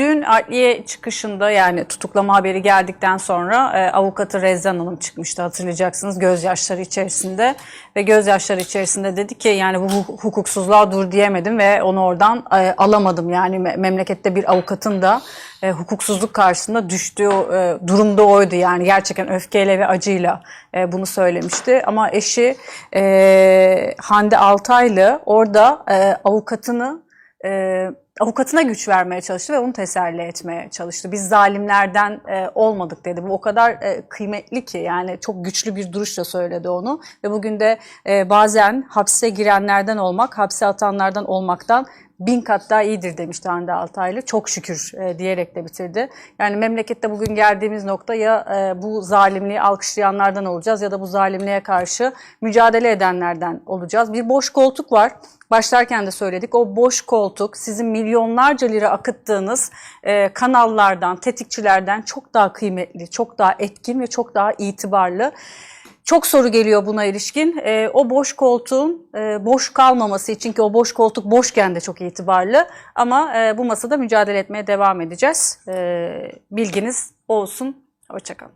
dün adliye çıkışında yani tutuklama haberi geldikten sonra e, avukatı Rezan Hanım çıkmıştı hatırlayacaksınız gözyaşları içerisinde. Ve gözyaşları içerisinde dedi ki yani bu hu- hukuksuzluğa dur diyemedim ve onu oradan e, alamadım. Yani me- memlekette bir avukatın da e, hukuksuzluk karşısında düştüğü e, durumda oydu. Yani gerçekten öfkeyle ve acıyla e, bunu söylemişti. Ama eşi e, Hande Altaylı orada e, avukatını e, avukatına güç vermeye çalıştı ve onu teselli etmeye çalıştı. Biz zalimlerden e, olmadık dedi. Bu o kadar e, kıymetli ki yani çok güçlü bir duruşla söyledi onu ve bugün de e, bazen hapse girenlerden olmak, hapse atanlardan olmaktan bin kat daha iyidir demişti Hande Altaylı. Çok şükür e, diyerek de bitirdi. Yani memlekette bugün geldiğimiz nokta ya e, bu zalimliği alkışlayanlardan olacağız ya da bu zalimliğe karşı mücadele edenlerden olacağız. Bir boş koltuk var. Başlarken de söyledik. O boş koltuk sizin milyonlarca lira akıttığınız e, kanallardan, tetikçilerden çok daha kıymetli, çok daha etkin ve çok daha itibarlı. Çok soru geliyor buna ilişkin. E, o boş koltuğun e, boş kalmaması için ki o boş koltuk boşken de çok itibarlı. Ama e, bu masada mücadele etmeye devam edeceğiz. E, bilginiz olsun. Hoşçakalın.